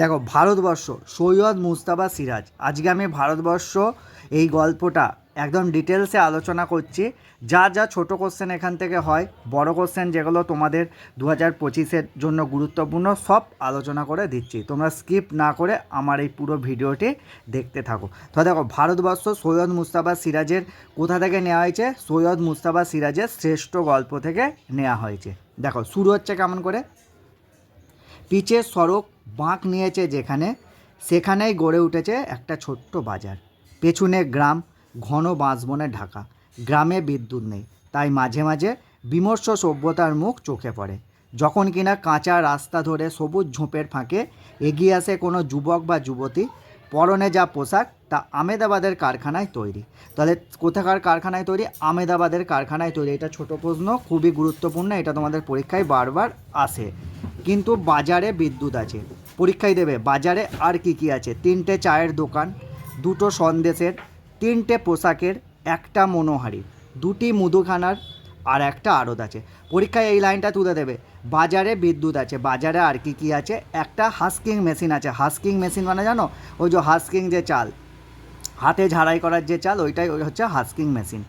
দেখো, ভারতবর্ষ, সৈয়দ মুস্তাফা সিরাজ। আজকে আমি ভারতবর্ষ এই গল্পটা একদম ডিটেলসে আলোচনা করছি। যা যা ছোট কোশ্চেন এখান থেকে হয়, বড় কোশ্চেন যেগুলো তোমাদের দু হাজার পঁচিশের জন্য গুরুত্বপূর্ণ, সব আলোচনা করে দিচ্ছি। তোমরা স্কিপ না করে আমার এই পুরো ভিডিওটি দেখতে থাকো। তো দেখো, ভারতবর্ষ সৈয়দ মুস্তাফা সিরাজের কোথা থেকে নেওয়া হয়েছে? সৈয়দ মুস্তাফা সিরাজের শ্রেষ্ঠ গল্প থেকে নেওয়া হয়েছে। দেখো, শুরু হচ্ছে কেমন করে? পিচের সড়ক বাঁক নিয়েছে যেখানে, সেখানেই গড়ে উঠেছে একটা ছোট্ট বাজার। পেছনে গ্রাম, ঘন বাঁশবনে ঢাকা। গ্রামে বিদ্যুৎ নেই, তাই মাঝে মাঝে বিমর্ষ সভ্যতার মুখ চোখে পড়ে। যখন কিনা কাঁচা রাস্তা ধরে সবুজ ঝোঁপের ফাঁকে এগিয়ে আসে কোনো যুবক বা যুবতী, পরনে যা পোশাক তা আমেদাবাদের কারখানায় তৈরি। তাহলে কোথাকার কারখানায় তৈরি? আমেদাবাদের কারখানায় তৈরি। এটা ছোট প্রশ্ন, খুবই গুরুত্বপূর্ণ, এটা তোমাদের পরীক্ষায় বারবার আসে। কিন্তু বাজারে বিদ্যুৎ আছে। পরীক্ষায় দেবে, বাজারে আর কি কি আছে? তিনটে চায়ের দোকান, দুটো সন্দেশের, তিনটে পোশাকের, একটা মনোহারি দুটি মুদিখানার আর একটা আড়ত আছে। পরীক্ষায় এই লাইনটা তুলে দেবে, বাজারে বিদ্যুৎ আছে, বাজারে আর কি কি আছে? একটা হাস্কিং মেশিন আছে। হাস্কিং মেশিন মানে জানো? ওই যে হাস্কিং যে চাল। হাতে ঝাড়াই করার যে চাল, ওইটাই ওই হচ্ছে হাস্কিং মেশিন।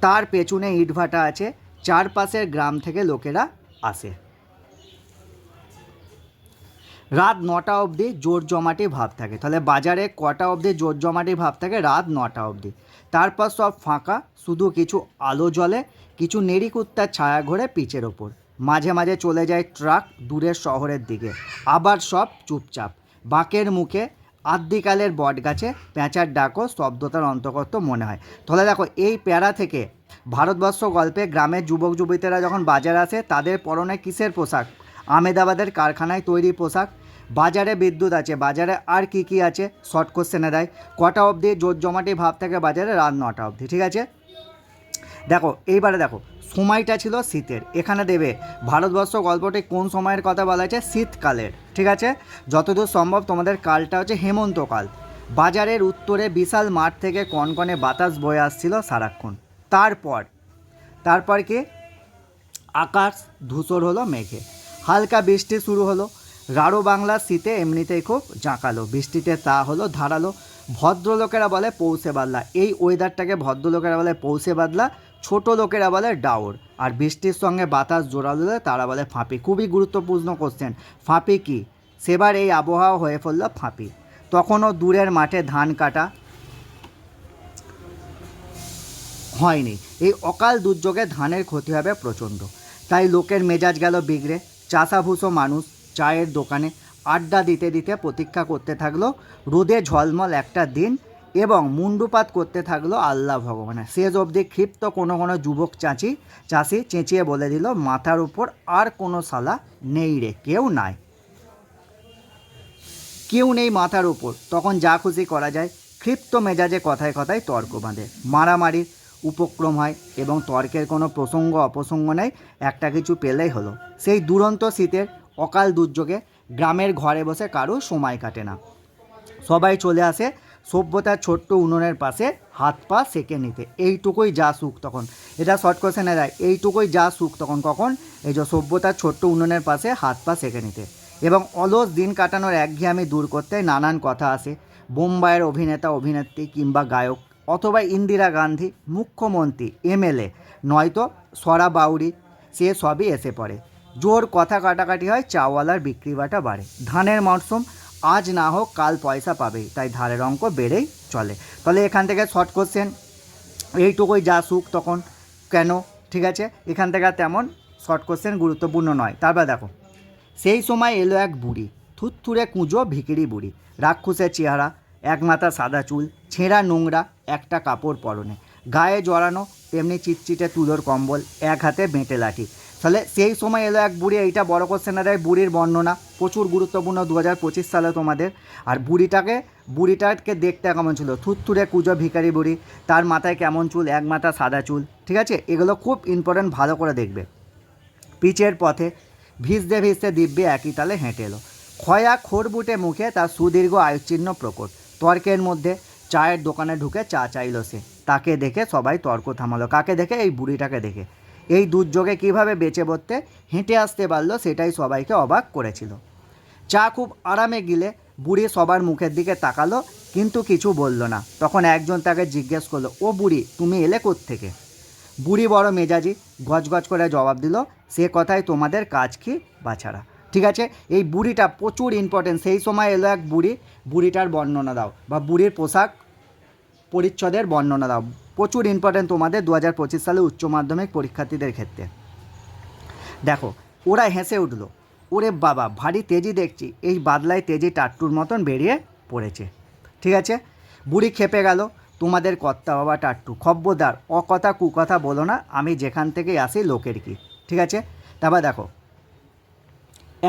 তার পেছনে ইটভাটা আছে, চারপাশের গ্রাম থেকে লোকেরা আসে। রাত নটা অবধি জোর জমাটি ভাব থাকে। তাহলে বাজারে কটা অবধি জোর জমাটি ভাব থাকে? রাত নটা অবধি। তারপর সব ফাঁকা, শুধু কিছু আলো জ্বলে, কিছু নেড়িকুত্তার ছায়া ঘোরে পিচের ওপর। মাঝে মাঝে চলে যায় ট্রাক দূরের শহরের দিকে। আবার সব চুপচাপ। বাঁকের মুখে আদ্যিকালের বট গাছে পেঁচার ডাকও শব্দতার অন্তর্গত মনে হয়। তাহলে দেখো, এই প্যারা থেকে ভারতবর্ষ গল্পে গ্রামের যুবক যুবতীরা যখন বাজার আসে, তাদের পরনে কিসের পোশাক? আমেদাবাদের কারখানায় তৈরি পোশাক। বাজারে বিদ্যুৎ আছে, বাজারে আর কি কি আছে? শর্ট কোশ্চেনে দেয়। কটা অবধি জোর জমাটি ভাব থাকে বাজারে? রাত নটা অবধি, ঠিক আছে? দেখো, এইবারে দেখো সময়টা ছিল শীতের। এখানে দেবে, ভারতবর্ষ গল্পটি কোন সময়ের কথা বলা হয়েছে শীতকালের। ঠিক আছে? যতদূর সম্ভব তোমাদের কালটা হচ্ছে হেমন্তকাল। বাজারের উত্তরে বিশাল মাঠ থেকে কনকনে বাতাস বয়ে আসছিল সারাক্ষণ। তারপর তারপর কি? আকাশ ধূসর হলো, মেঘে। হালকা বৃষ্টি শুরু হলো। রাঢ় বাংলার শীতে এমনিতেই খুব জাঁকালো বৃষ্টিতে তা হলো ধারালো। ভদ্রলোকেরা বলে পৌষে বাদলা। এই ওয়েদারটাকে ভদ্রলোকেরা বলে পৌষে বাদলা। ছোট লোকেরা বলে ডাউর। আর বৃষ্টির সঙ্গে বাতাস জোরালো তারা বলে ফাঁপি। খুবই গুরুত্বপূর্ণ কোশ্চেন ফাঁপি কি? সেবার এই আবহাওয়া হয়ে পড়ল ফাঁপি। তখনও দূরের মাঠে ধান কাটা হয়নি। এই অকাল দুর্যোগে ধানের ক্ষতি হবে প্রচণ্ড। তাই লোকের মেজাজ গেল বিগড়ে। চাষাভুষো মানুষ চায়ের দোকানে আড্ডা দিতে দিতে প্রতীক্ষা করতে থাকল। রোদে ঝলমল একটা দিন। এবং মুন্ডুপাত করতে থাকল আল্লাহ ভগবানের শেষ অবধি ক্ষিপ্ত কোনো কোনো যুবক চাচি, চাষি চেঁচিয়ে বলে দিল, মাথার উপর আর কোনো সালা নেই রে, কেউ নাই। কেউ নেই মাথার উপর। তখন যা খুশি করা যায়। ক্ষিপ্ত মেজাজে কথায় কথায় তর্ক বাঁধে। মারামারির উপক্রম হয় এবং তর্কের কোনো প্রসঙ্গ অপ্রসঙ্গ নেই, একটা কিছু পেলেই হলো। সেই দুরন্ত শীতের অকাল দুর্যোগে গ্রামের ঘরে বসে কারও সময় কাটে না। সবাই চলে আসে সভ্যতার ছোট্ট উনুনের পাশে হাত পা সেকে নিতে। এইটুকুই যা সুখ তখন। এটা শর্ট কোশ্চেনে দেয়, এইটুকুই যা সুখ তখন, কখন? এই যে সভ্যতার ছোট্ট উনুনের পাশে হাত পা সেকে নিতে। এবং অলস দিন কাটানোর একঘেয়েমি দূর করতে নানান কথা আসে বোম্বাইয়ের অভিনেতা, অভিনেত্রী কিংবা গায়ক অথবা ইন্দিরা গান্ধী, মুখ্যমন্ত্রী এমএলএ নয়তো সরা বাউরি সে সবই এসে পড়ে। জোর কথা কাটাকাটি হয়, চাওয়ালার বিক্রি বাটা বাড়ে। ধানের মরশুম আজ না হোক, কাল পয়সা পাবেই তাই ধারের অঙ্ক বেড়েই চলে। তাহলে এখান থেকে শর্ট কোশ্চেন এইটুকুই যা সুখ তখন, কেন? ঠিক আছে? এখান থেকে তেমন শর্ট কোশ্চেন গুরুত্বপূর্ণ নয়। তারপর দেখো, সেই সময় এলো এক বুড়ি থুতথুরে কুঁজো ভিকিরি বুড়ি, রাক্ষসের চেহারা, এক মাথা সাদা চুল, ছেঁড়া নোংরা, একটা কাপড় পরনে। গায়ে জড়ানো, তেমনি চিটচিটে তুলোর কম্বল, এক হাতে বেঁটে লাঠি। তাহলে সেই সময় এলো এক বুড়ি, এইটা বড় কোশ্চেনে দেয় বুড়ির বর্ণনা। প্রচুর গুরুত্বপূর্ণ দু হাজার পঁচিশ সালে তোমাদের। আর বুড়িটাকে বুড়িটাকে দেখতে কেমন ছিল? থুতথুরে কুজো ভিখারি বুড়ি, তার মাথায় কেমন চুল? এক মাথা সাদা চুল, ঠিক আছে? এগুলো খুব ইম্পর্টেন্ট ভালো করে দেখবে। পিচের পথে ভিজতে ভিজতে দিব্যে একই তালে হেঁটে এলো। খয়া খোরবুটে মুখে তার সুদীর্ঘ আয়ুচিহ্ন প্রকট। তর্কের মধ্যে চায়ের দোকানে ঢুকে চা চাইল সে। তাকে দেখে সবাই তর্ক থামালো। কাকে দেখে? এই বুড়িটাকে দেখে। এই দুর্যোগে কীভাবে বেঁচে পড়তে হেঁটে আসতে পারল সেটাই সবাইকে অবাক করেছিল। চা খুব আরামে গিলে বুড়ি সবার মুখের দিকে তাকালো, কিন্তু কিছু বলল না। তখন একজন তাকে জিজ্ঞেস করল, ও বুড়ি, তুমি এলে থেকে বুড়ি বড় মেজাজি গজগজ করে জবাব দিল, সে কথাই তোমাদের কাজ কি বাছারা? ঠিক আছে, এই বুড়িটা প্রচুর ইম্পর্টেন্ট সেই সময় এলো এক বুড়ি, বুড়িটার বর্ণনা দাও, বা বুড়ির পোশাক পরিচ্ছদের বর্ণনা দাও। প্রচুর ইম্পর্টেন্ট তোমাদের দু হাজার পঁচিশ সালে উচ্চ মাধ্যমিক পরীক্ষার্থীদের ক্ষেত্রে। দেখো, ওরা হেসে উঠল, ওরে বাবা, ভারী তেজি দেখছি, এই বাদলায় তেজি টাট্টুর মতন বেরিয়ে পড়েছে। ঠিক আছে? বুড়ি খেপে গেল, তোমাদের কর্তা বাবা টাট্টু খব্বদার অকথা কুকথা বলো না, আমি যেখান থেকে আসি লোকের কি? ঠিক আছে? তারপর দেখো,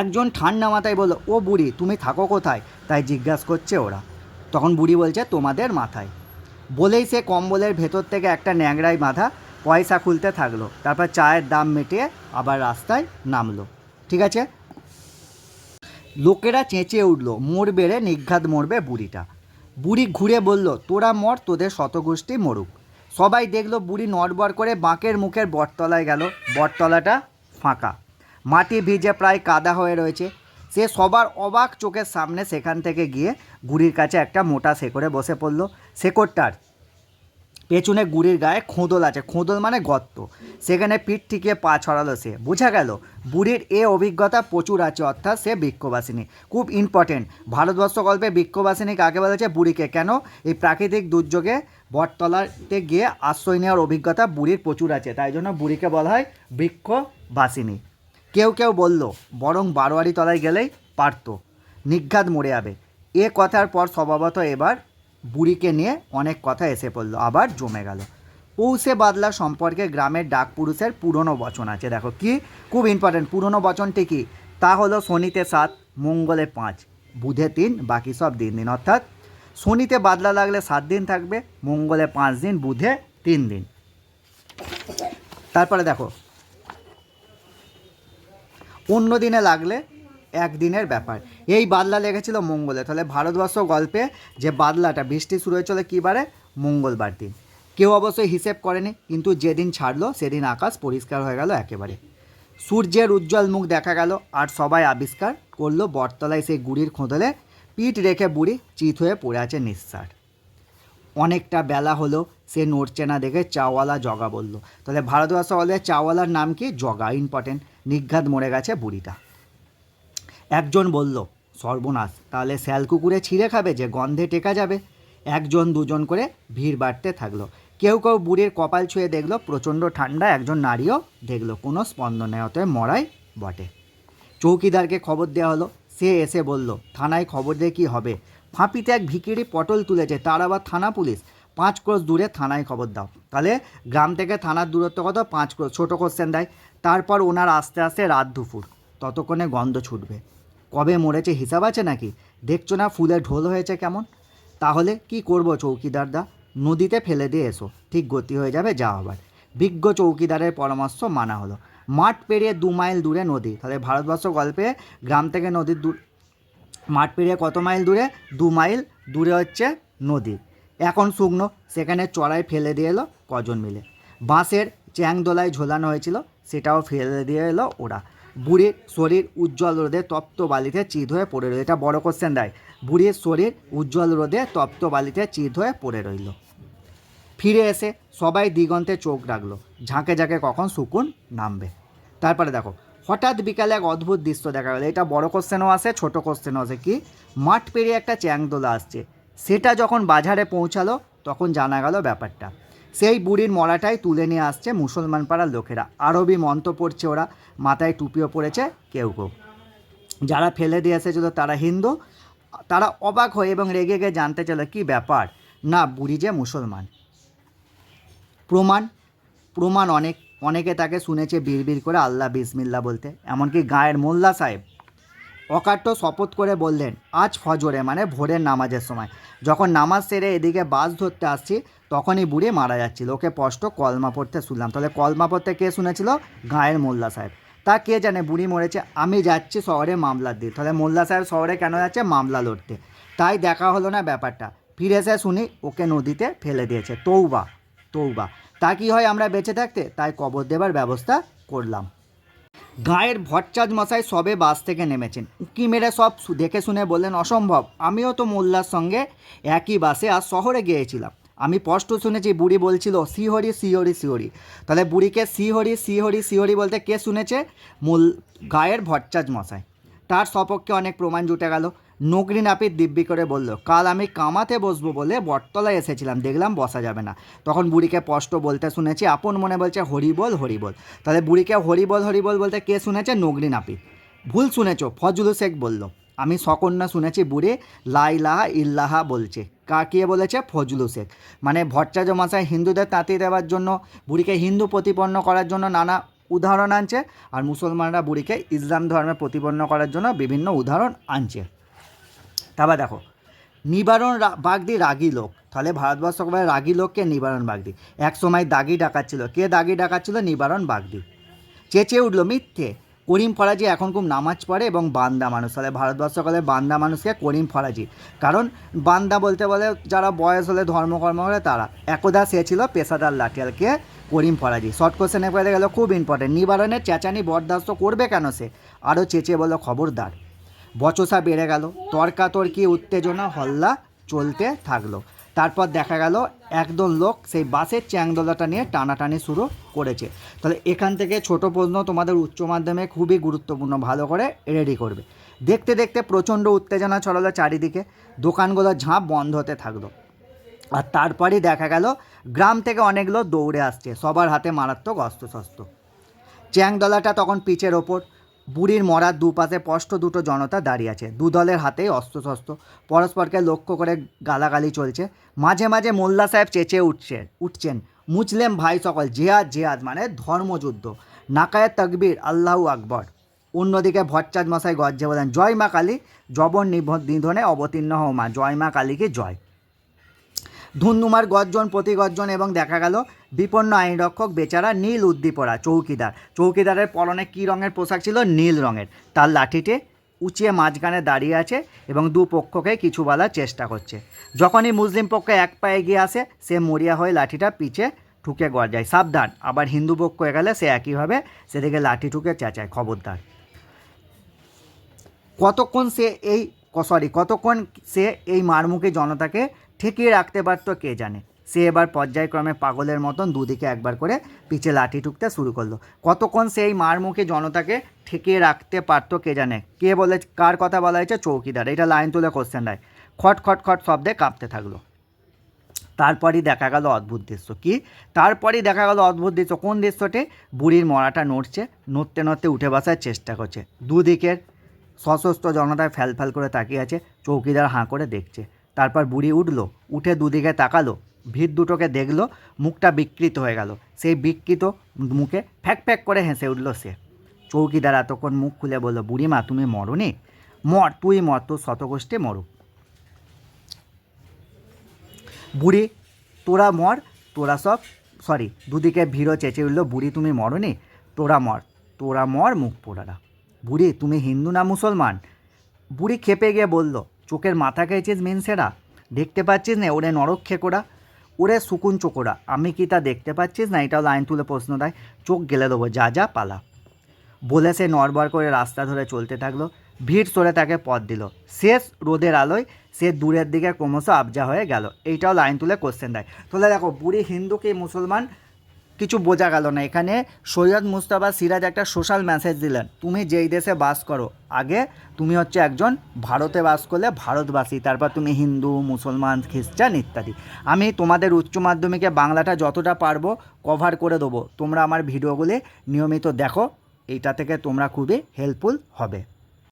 একজন ঠান্ডা মাথায় বলল, ও বুড়ি, তুমি থাকো কোথায়? তাই জিজ্ঞাসা করছে ওরা। তখন বুড়ি বলছে, তোমাদের মাথায়। বলেই সে কম্বলের ভেতর থেকে একটা ন্যাংরাই বাঁধা পয়সা খুলতে থাকল। তারপর চায়ের দাম মিটিয়ে আবার রাস্তায় নামলো। ঠিক আছে? লোকেরা চেঁচিয়ে উঠল মোর বেড়ে নিঘাত মরবে বুড়িটা। বুড়ি ঘুরে বলল, তোরা মর, তোদের শতগোষ্ঠী মরুক। সবাই দেখল বুড়ি নড়বড় করে বাঁকের মুখের বটতলায় গেল। বটতলাটা ফাঁকা। মাটি ভিজে প্রায় কাদা হয়ে রয়েছে। সে সবার অবাক চোখের সামনে সেখান থেকে গিয়ে গুড়ির কাছে একটা মোটা শেকড়ে বসে পড়ল। শেকড়টার পেছনে গুড়ির গায়ে খোঁদল আছে। খোঁদল মানে গর্ত। সেখানে পিঠ টিকিয়ে পা ছড়ালো সে। বোঝা গেল, বুড়ির এ অভিজ্ঞতা প্রচুর আছে, অর্থাৎ সে বৃক্ষবাসিনী। খুব ইম্পর্টেন্ট ভারতবর্ষ গল্পে বৃক্ষবাসিনী কাকে বলেছে? বুড়িকে। কেন? এই প্রাকৃতিক দুর্যোগে বটতলাতে গিয়ে আশ্রয় নেওয়ার অভিজ্ঞতা বুড়ির প্রচুর আছে। তাই জন্য বুড়িকে বলা হয় বৃক্ষবাসিনী। কেউ কেউ বলল, বরং বারোয়ারি তলায় গেলেই পারতো। নিঘাত মরে যাবে। এ কথার পর স্বভাবত এবার বুড়িকে নিয়ে অনেক কথা এসে পড়ল, আবার জমে গেল। পৌষে বাদলা সম্পর্কে গ্রামের ডাক পুরুষের পুরনো বচন আছে। দেখো, কি? খুব ইম্পর্টেন্ট পুরনো বচনটি কি? তা হলো শনিতে সাত, মঙ্গলে পাঁচ, বুধে তিন, বাকি সব দিন দিন। অর্থাৎ শনিতে বাদলা লাগলে সাত দিন থাকবে, মঙ্গলে পাঁচ দিন, বুধে তিন দিন। তারপরে দেখো অন্য দিনে লাগলে একদিনের ব্যাপার। এই বাদলা লেগেছিল মঙ্গলে তাহলে ভারতবর্ষ গল্পে যে বাদলাটা, বৃষ্টি শুরু হয়েছিল কী বারে? মঙ্গলবার দিন। কেউ অবশ্যই হিসেব করেনি, কিন্তু যেদিন ছাড়লো, সেদিন আকাশ পরিষ্কার হয়ে গেল একেবারে। সূর্যের উজ্জ্বল মুখ দেখা গেল, আর সবাই আবিষ্কার করল, বটতলায় সেই গুড়ির খোঁদলে পিঠ রেখে বুড়ি চিত হয়ে পড়ে আছে নিঃসার অনেকটা বেলা হলো, সে নড়ছে না দেখে চাওয়ালা জগা বলল, তাহলে ভারতবর্ষ বলে চাওয়ালার নাম কি? জগা ইম্পর্টেন্ট নিঘাত মরে গেছে বুড়িটা। একজন বলল, সর্বনাশ, তাহলে শ্যাল কুকুরে ছিঁড়ে খাবে যে গন্ধে টেকা যাবে? একজন দুজন করে ভিড় বাড়তে থাকল। কেউ কেউ বুড়ির কপাল ছুঁয়ে দেখল, প্রচণ্ড ঠান্ডা একজন নারীও দেখল, কোনো স্পন্দন অতএব মরাই বটে। চৌকিদারকে খবর দেওয়া হলো, সে এসে বলল, থানায় খবর দিয়ে কী হবে? ফাঁপিতে এক ভিকিরি পটল তুলেছে। তার আবার থানা পুলিশ। পাঁচ ক্রোশ দূরে থানায় খবর দাও। তাহলে গ্রাম থেকে থানার দূরত্ব কত? পাঁচ ক্রোশ। ছোটো কোশ্চেন দেয়। তারপর ওনার আস্তে আস্তে রাত দুপুর। ততক্ষণে গন্ধ ছুটবে। কবে মরেছে হিসাব আছে নাকি? দেখছ না ফুলে ঢোল হয়েছে কেমন? তাহলে কি করব চৌকিদারদা নদীতে ফেলে দিয়ে এসো। ঠিক গতি হয়ে যাবে যা আবার। বিজ্ঞ চৌকিদারের পরামর্শ মানা হলো। মাঠ পেরিয়ে দু মাইল দূরে নদী। তাহলে ভারতবর্ষ গল্পে গ্রাম থেকে নদীর দূর মাঠ পেরিয়ে কত মাইল দূরে? দু মাইল দূরে হচ্ছে নদী। এখন শুকনো, সেখানে চড়াই ফেলে দিয়ে এলো কজন মিলে। বাঁশের চ্যাংদোলায় ঝোলানো হয়েছিল, সেটাও ফেলে দিয়ে এলো ওরা। বুড়ির শরীর উজ্জ্বল রোদে তপ্ত বালিতে চিত হয়ে পড়ে রইল। এটা বড় কোশ্চেন দেয় বুড়ির শরীর উজ্জ্বল রোদে তপ্ত বালিতে চিত হয়ে পড়ে রইল। ফিরে এসে সবাই দিগন্তে চোখ রাখল। ঝাঁকে ঝাঁকে কখন সুকুন নামবে। তারপরে দেখো হঠাৎ বিকালে এক অদ্ভুত দৃশ্য দেখা গেলো। এটা বড় কোশ্চেনও আসে ছোট কোশ্চেনও আসে কি? মাঠ পেরিয়ে একটা চ্যাংদোলা আসছে। সেটা যখন বাজারে পৌঁছালো, তখন জানা গেল ব্যাপারটা। সেই বুড়ির মরাটাই তুলে নিয়ে আসছে মুসলমান পাড়ার লোকেরা। আরবি মন্ত্র পড়ছে ওরা। মাথায় টুপিও পড়েছে কেউ কেউ। যারা ফেলে দিয়ে এসেছিল তারা হিন্দু। তারা অবাক হয়ে এবং রেগে গিয়ে জানতে চাইল, কী ব্যাপার? না, বুড়ি যে মুসলমান। প্রমাণ প্রমাণ অনেক অনেকে তাকে শুনেছে বিড়বিড় করে আল্লাহ বিসমিল্লা বলতে। এমনকি গায়ের মোল্লা সাহেব অকাট্য শপথ করে বললেন, আজ ফজরে মানে ভোরের নামাজের সময়। যখন নামাজ সেরে এদিকে বাস ধরতে আসছি, তখনই বুড়ি মারা যাচ্ছিল। ওকে স্পষ্ট কলমা পড়তে শুনলাম। তাহলে কলমা পড়তে কে শুনেছিল? গায়ের মোল্লা সাহেব। তা কে জানে? বুড়ি মরেছে। আমি যাচ্ছি শহরে মামলা দিই তাহলে মোল্লা সাহেব শহরে কেন যাচ্ছে? মামলা লড়তে। তাই দেখা হলো না ব্যাপারটা। ফিরে এসে শুনি ওকে নদীতে ফেলে দিয়েছে। তৌবা তৌবা তা কি হয় আমরা বেঁচে থাকতে? তাই কবর দেবার ব্যবস্থা করলাম। গাঁয়ের ভট্টাচ মশাই সবে বাস থেকে নেমেছেন। উঁকি মেরে সব দেখে শুনে বললেন, অসম্ভব। আমিও তো মোল্লার সঙ্গে একই বাসে আর শহরে গিয়েছিলাম। আমি স্পষ্ট শুনেছি, বুড়ি বলছিল, সিহরি সিহরি সিহরি। তাহলে বুড়িকে সিহরি সিহরি সিহরি বলতে কে শুনেছে? মোল গায়ের ভট্টাচ মশাই। তার সপক্ষে অনেক প্রমাণ জুটে গেল। নগরী নাপিত দিব্যি করে বলল, কাল আমি কামাতে বসবো বলে বটতলায় এসেছিলাম, দেখলাম বসা যাবে না। তখন বুড়িকে স্পষ্ট বলতে শুনেছি, আপন মনে বলছে হরিবল হরিবল তাহলে বুড়িকে হরিবল হরিবল বলতে কে শুনেছে? নগরী নাপিত। ভুল শুনেছ, ফজলু শেখ বলল। আমি সকন্যা শুনেছি বুড়ি লাইলাহা ইল্লাহা বলছে। কাকিয়ে বলেছে? ফজলু শেখ। মানে ভট্টাচার্য মশাই হিন্দুদের তাঁতিয়ে দেওয়ার জন্য, বুড়িকে হিন্দু প্রতিপন্ন করার জন্য নানা উদাহরণ আনছে আর মুসলমানরা বুড়িকে ইসলাম ধর্মে প্রতিপন্ন করার জন্য বিভিন্ন উদাহরণ আনছে। তারপর দেখো, নিবারণ বাগদি রাগী লোক। তাহলে ভারতবর্ষ রাগী লোককে নিবারণ বাগদি? এক সময় দাগি ডাকাচ্ছিল কে দাগি ডাকাচ্ছিল নিবারণ বাগদি। চেঁচে উঠল মিথ্যে। করিম ফরাজি এখন খুব নামাজ পড়ে এবং বান্দা মানুষ। তাহলে ভারতবর্ষকালে বান্দা মানুষকে করিম ফরাজি? কারণ বান্দা বলতে বলে যারা বয়স হলে, ধর্মকর্ম হলে তারা। একদা সে ছিল পেশাদার লাঠিয়ালকে করিম ফরাজি শর্ট কোশ্চেনে পড়ে গেল, খুব ইম্পর্টেন্ট নিবারণের চেঁচানি বরদাস্ত করবে কেন সে? আরও চেঁচে বলল, খবরদার। বচসা বেড়ে গেল। তর্কাতর্কি উত্তেজনা, হল্লা চলতে থাকল। তারপর দেখা গেল, একদল লোক সেই বাসের চ্যাংদোলাটা নিয়ে টানাটানি শুরু করেছে। তাহলে এখান থেকে ছোট প্রশ্ন তোমাদের উচ্চ মাধ্যমে খুবই গুরুত্বপূর্ণ, ভালো করে রেডি করবে। দেখতে দেখতে প্রচণ্ড উত্তেজনা ছড়ালো চারিদিকে। দোকানগুলো ঝাঁপ বন্ধ হতে থাকল। আর তারপরেই দেখা গেল, গ্রাম থেকে অনেক লোক দৌড়ে আসছে, সবার হাতে মারাত্মক অস্ত্রশস্ত্র। চ্যাংদলাটা তখন পিচের ওপর, বুড়ির মরার দুপাশে স্পষ্ট দুটো জনতা দাঁড়িয়ে আছে, দু দলের হাতেই অস্ত্রশস্ত্র। পরস্পরকে লক্ষ্য করে গালাগালি চলছে, মাঝে মাঝে মোল্লা সাহেব চেঁচে উঠছে, উঠছেন মুসলিম ভাই সকল, জেহাদ জেহাদ মানে ধর্মযুদ্ধ, নাকায়ের তকবীর, আল্লাহু আকবর। অন্যদিকে ভট্টাচ মশাই গর্জে বলেন, জয় মা কালী, জবর নিধনে অবতীর্ণ হও মা, জয় মা কালীকে জয়। ধুন্ধুমার গর্জন, প্রতিগর্জন এবং দেখা গেল বিপন্ন আইনরক্ষক বেচারা নীল উদ্দীপরা চৌকিদার। চৌকিদারের পরনে কী রঙের পোশাক ছিল? নীল রঙের। তার লাঠিতে উঁচিয়ে মাঝখানে দাঁড়িয়ে আছে এবং দু পক্ষকে কিছু বলার চেষ্টা করছে। যখনই মুসলিম পক্ষ এক পায়ে এগিয়ে আসে, সে মরিয়া হয়ে লাঠিটা পিছে ঠুকে গড়ায় সাবধান, আবার হিন্দু পক্ষ গেলে সে একইভাবে সেদিকে লাঠি ঠুকে চেঁচায়। খবরদার। কতক্ষণ সে এই সরি কতক্ষণ সে এই মারমুখী জনতাকে ঠেকিয়ে রাখতে পারতো কে জানে? সে এবার পর্যায়ক্রমে পাগলের মতন দুদিকে একবার করে পিছে লাঠি ঠুকতে শুরু করল। কতক্ষণ সে এই মারমুখী জনতাকে ঠেকিয়ে রাখতে পারতো কে জানে? কে বলে, কার কথা বলা হয়েছে? চৌকিদার। এটা লাইন তুলে কোশ্চেন দেয়। খট খট খট শব্দে কাঁপতে থাকল। তারপরই দেখা গেল অদ্ভুত দৃশ্য। কি? তারপরই দেখা গেল অদ্ভুত দৃশ্য। কোন দৃশ্যটি? বুড়ির মরাটা নড়ছে, নড়তে নড়তে উঠে বসার চেষ্টা করছে। দুদিকের সশস্ত্র জনতায় ফ্যাল ফ্যাল করে তাকিয়ে আছে। চৌকিদার হাঁ করে দেখছে। তারপর বুড়ি উঠল, উঠে দুদিকে তাকালো ভিড় দুটোকে দেখল, মুখটা বিকৃত হয়ে গেল। সেই বিকৃত মুখে ফ্যাক ফ্যাক করে হেসে উঠল সে। চৌকিদার এতক্ষণ মুখ খুলে বলল, বুড়িমা, তুমি মরনি? মর, তুই মর, তোর শতকোষ্ঠে মরুক। বুড়ি, তোরা মর, তোরা সব, সরি, দুদিকে ভিড়ও চেঁচে উঠল, বুড়ি, তুমি মরনি? তোরা মর তোরা মর মুখ পোড়ারা। বুড়ি, তুমি হিন্দু না মুসলমান? বুড়ি খেপে গিয়ে বলল চোখের মাথা খেয়েছিস মিনসেরা? দেখতে পাচ্ছিস না, ওরে নরক খেকোড়া। ওরে সুকুন চোকোড়া। আমি কি তা দেখতে পাচ্ছিস না? এটাও লাইন তুলে প্রশ্ন দেয়। চোখ গেলে দেবো, যা যা, পালা। বলে সে নড়বড় করে রাস্তা ধরে চলতে থাকল। ভিড় সরে তাকে পথ দিল। শেষ রোদের আলোয় সে দূরের দিকে ক্রমশ আবজা হয়ে গেল। এইটাও লাইন তুলে কোশ্চেন দেয়। তাহলে দেখো, বুড়ি হিন্দু কি মুসলমান? কিছু বোঝা গেল না। এখানে সৈয়দ মুস্তাফা সিরাজ একটা সোশ্যাল মেসেজ দিলেন, তুমি যেই দেশে বাস করো, আগে তুমি হচ্ছে একজন ভারতে বাস করলে ভারতবাসী, তারপর তুমি হিন্দু, মুসলমান, খ্রিস্টান ইত্যাদি। আমি তোমাদের উচ্চ মাধ্যমিকে বাংলাটা যতটা পারব কভার করে দেবো। তোমরা আমার ভিডিওগুলি নিয়মিত দেখো, এইটা থেকে তোমরা খুবই হেল্পফুল হবে।